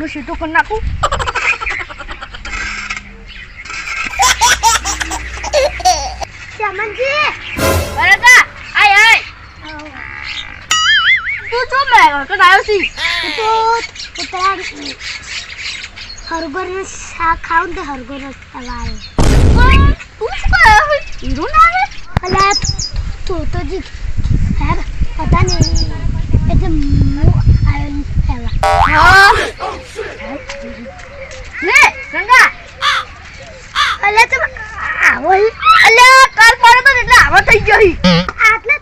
પેલું સીધું કરી નાખું. ચમનજી બરાબર આય આય. તું છો મેં તો આવ્યો છી. તો તો પેલા હરગોરનું શાક ખાવું ને હરગોરનું સવારે. તું શું કરે? હીરો ના આવે? અલા તું તો જી પતા નહીં. એટલે હું આવ્યો એટલે આવા થઈ ગયો આટલે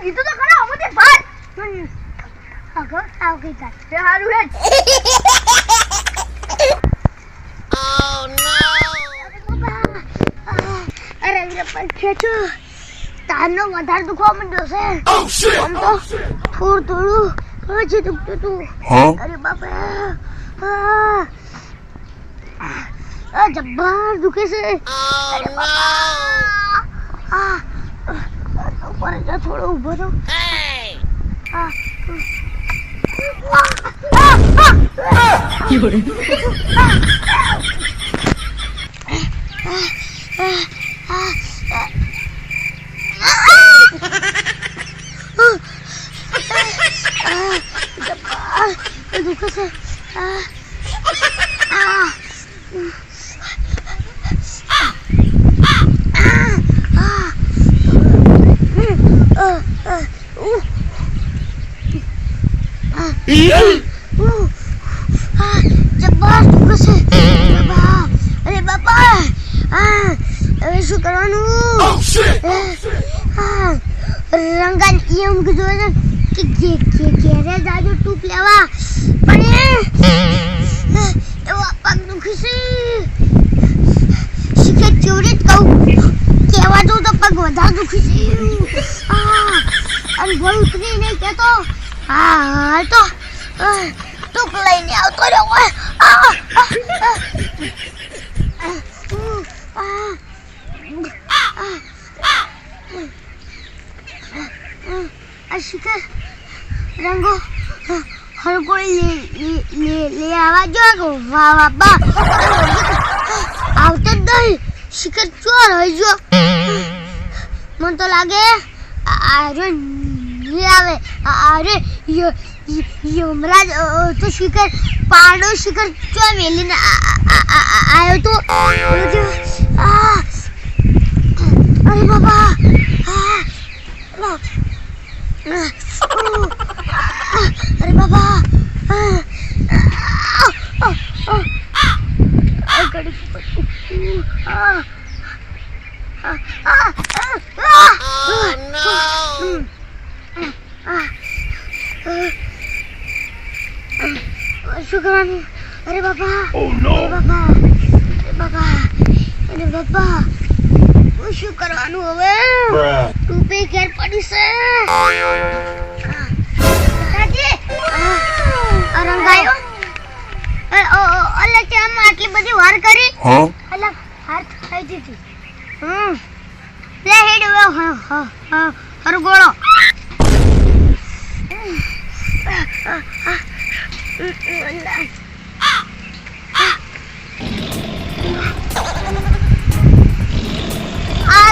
કીધું તો ખરા આવું તે અરે પણ ખેંચો તારનો વધારે દુખવા માંડ્યો છે આમ તો હજી દુખતું તું. Huh? અરે બાપા આ જબ્બર દુખે છે. અરે બાપા. ઉપર જા થોડો ઊભો થો આ દુખે છે આ આ જબ્બર દુખે છે બાપા અરે બાપા આ હવે શું કરવાનું? Oh હા રંગન એમ કીધું ને કે ઘેરે જાજો ટૂપ લેવા. પણ એવા પગ દુખી છે શીખે ચોરી જ કહું? કેવા જવું તો પગ વધારે દુખી છે અને ભોય ઉતરી નહીં કહેતો. હા તો ટૂપ ટૂંક લઈને આવતો રહ્યો આ, આ શિખર રંગો હરકોઈ લે લે લે લે આવા જો વાહ વાહ બા આવતો જ નહીં શિખર ચોર હોય જો મને તો લાગે આરે નહીં આવે આરે યમરાજ તો શિખર પાડો શિખર ચો મેલીને આવ્યો તો આ અરે બાબા આ બા- અરે બાબા શું કરવાનું અરે બાબા Oh અરે! બાબા અરે બાબા અરે બાબા શું કરવાનું હવે. ટૂપે ઘેર પડી છે. દાદી! રંગાયો? અલે આમ આટલી બધી વાર કરી? અલે હાર થઈ દીધી. હમ. લે હેડ હવે હ હ હ હરગોળો આ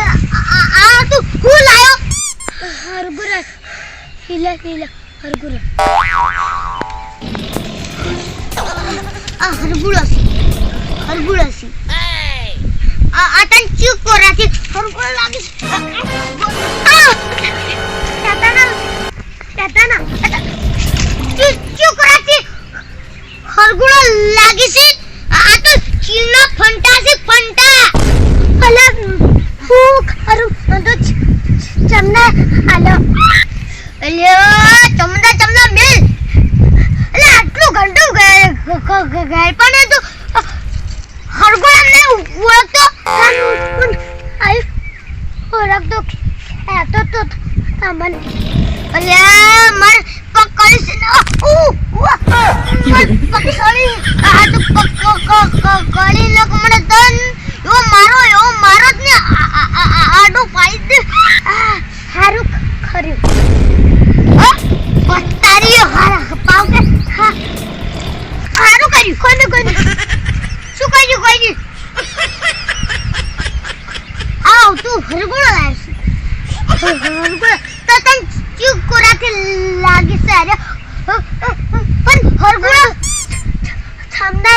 આ તું હું લાયો હરગુરા હિલા હિલા હરગુરા આ હરગુરા છે હરગુરા છે આ આ તન ચૂક કોરાથી હરગુરા લાગે છે આ તાતાના તાતાના ચૂક ચૂક કોરાથી હરગુરા લાગે છે આ આ તો ચીના ફંટા છે ફંટા અલા હું ખરું તો ચમના આલો અલ્યો ચમના ચમના મિલ એટલે આટલું ઘંટું ગાય પણ એ તો હરગોળા ને ઓળખતો આય ઓળખતો એ તો તો તમને અલ્યા માર પકડી છે ને ઉ પકડી આ તો પકડી લોક મને તન યો મારો યો મારો જ ને આ- આ- આ- આ- આડો પાઈ દે આ, હારું ખર્યું હા પતારી હારા પાવ કે હા કોઈ નહીં કોઈ નહીં શું કોઈ નહીં કોઈ નહીં આવ તું હરગુડો લાવીશ હરગુડો તો તને ચૂક કોરાથી લાગી છે અરે પણ હરગુડો સામને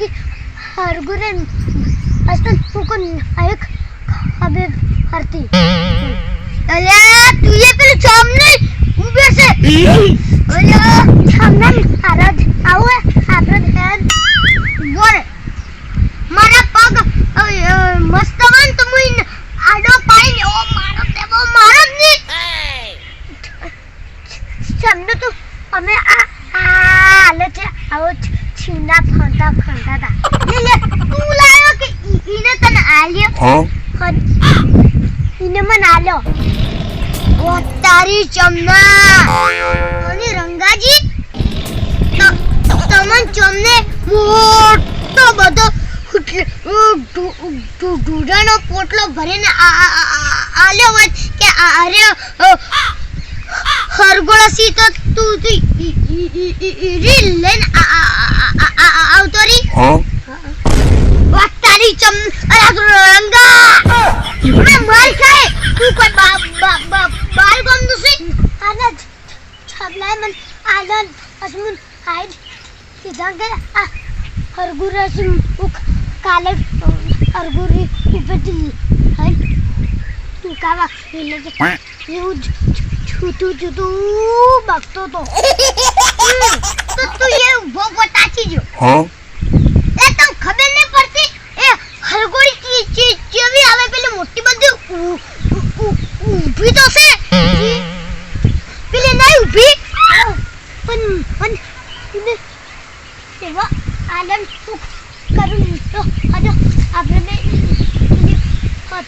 આ લાગે કે હરગુડે ayak હવે હરતી અલ્યા તું એ પેલું સામને ઊભે છે અલ્યા સામને આરદ આવો આપણે ધ્યાન બોલ મારા પગ મસ્ત વન તો મુઈન આડો પાડી ઓ મારો બહુ મારો જ નહીં સમજો તો અમે આ આ હાલે છે આવો છ- છીના ફંતા ફંતા તા લે લે તું લાયો કે ઈને તને આલ્યો ઈને મને આલ્યો ઓ તારી ચમના અને રંગાજી તમન ચમને મોટો બધો ઢૂંઢાનો પોટલો ભરીને આલ્યો વાત કે અરે અ, હરગોળસી તો તું રી લઈને આવતો રી Huh? વા તારી ચમ રંગા. મેં માર ખાય. તું કોઈ બાર ગમ દુસી આના છબલાય મન આનંદ અસમુન હાઈડ કીધા કે આ હરગુરસી ઉક કાલે હરગુરી ઉપરથી હાઈ તું કાવા એટલે કે એવું છૂટું છૂટું બગતો તો. તો તું એ ઊભો પતાચી જો Huh? એ તો ખબર નહીં પડતી? એ હરગોળી ચી ચેવી આવે પેલી મોટી બધી ઊભી તો છે. પેલી નહીં ઊભી? પણ પણ એને તેવા આલમ સુખ કરું તો આજો આપણે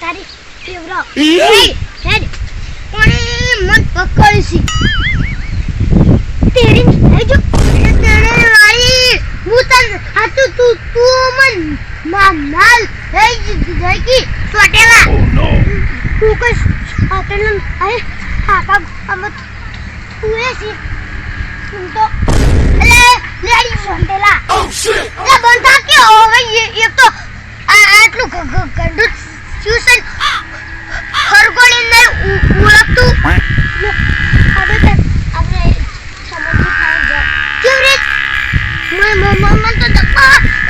તારી ફેવરો હેડ પણ મન પકડશી. તેરી જો તેરે વાળી હું તન આ તું તું તું મન મા માલ એ જકી ચોટેલા તું કઈ આટલ આય હાકા અમ તું એ સી તું તો લે લેડી ચોટેલા Oh! લે બંધા કે હવે એ એક તો આ આટલું ગંડું ટ્યુશન ખરગોળી ને હવે તો આપણે સમજી થાય છે કેવી રીત મને મને મને તો ધક્કા ઓ પકડ છે અબાઉ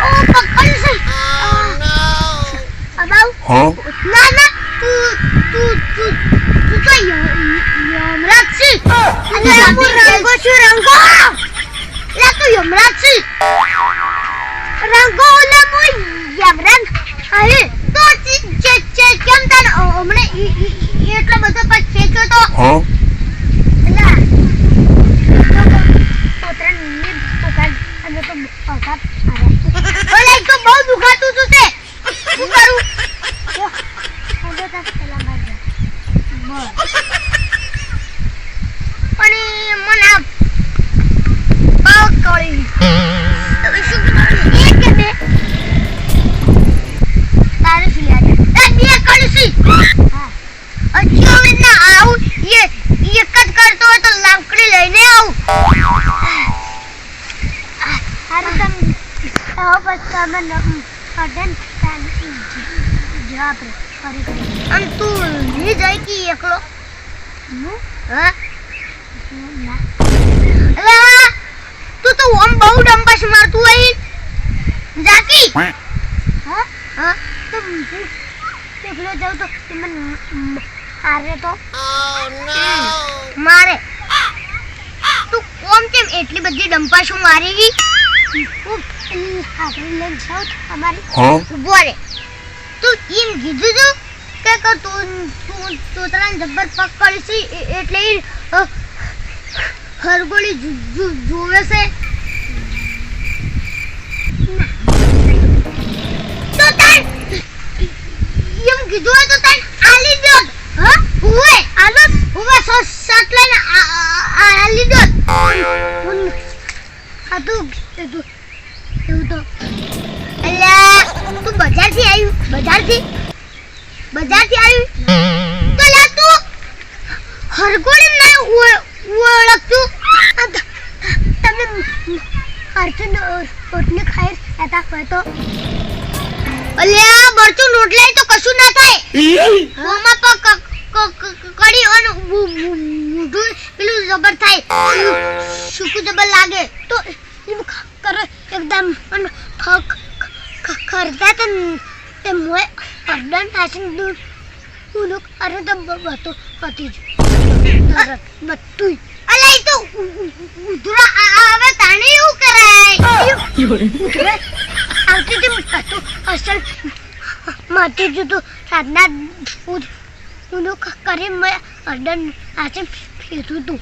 Huh? ના tu, tu, tu, tu તું તો ય- યમરાજ છી અને રંગો રંગો છું tu છી રંગો લે મો યમરાજ અરે તો ચી ચે ચે કેમ તને હમણે એટલો બધો પગ ખેંચ્યો તો? ના પોતરા નીંદ પોતાન અને તો પોતા અરે ઓલે તો બહુ દુખાતું તું શું કરું? હવે પેલા માર પણ મને પાવ કળી હવે શું કરું એક કે બે તારે શું યાદ એ બે કળશી હા હજી હવે ના આવું એ એક જ કરતો હોય તો લાકડી લઈને આવું હારું તમ હવે બસ તમે અડન જવાબ રે ફરી કરી અને તું ની જાય કે એકલો? હા? તું તો ઓમ બહુ ડંબસ મારતું હોય. જાકી? હા? હા. તો એકલો જાઉં તો તે મને હારે તો? મારે. તું કોમ કેમ એટલી બધી ડંપાશો મારી તો એમ કીધું તું કે તું તું તોતરાને જબ્બર પગ છે એટલે હરગોળી જોવે છે. તો એમ કીધું હોય તો તાન આલી દો. હા? હુએ આલો સો સટ લઈને આલી દો. આ તું એ એવું તો અલ્યા તું બજારથી આવ્યું બજારથી બજારથી આવ્યું તો લા તું હરગોળી ના ઓળખતું? તમે અર્જુન રોટલી ખાઈ લેતા હોય તો અલ્યા મરચું રોટલાય તો કશું ના થાય. ઓમાં કડી અને પેલું જબર થાય. સૂકું જબર લાગે તો કરે એકદમ અને ખરતા તો તે મોય અર્ધન નાસીને દૂધ ઊનું અરે તો બધું પતી જ બધું અલા તો ઉધરા આવે તાણે એવું કરાય આવતી હતી બધું અસલ માટી જુતું સાધના ઉધ ઊનું ખ- કરી મેં અર્ધન નાસે ફેરતું તું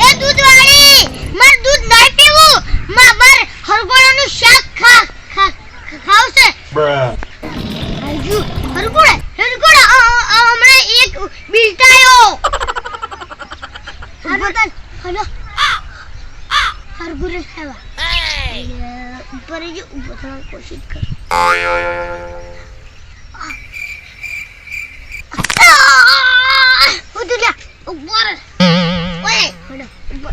એ દૂધવાળી માર માર માર હરગોળાનું શાક ખા ખા ખાવશે. Bruh. હરગુ હરગુડા હરગુડા અ- અ- હમણાં એક બિલટાયો. હરગુડા હલો હરગુડે ખાવા. ઉપર જ ઊભો થવાની કોશિશ કર. ઉપર ઓય હડો ઉપર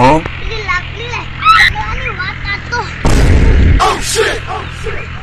Huh? Oh shit! Oh shit!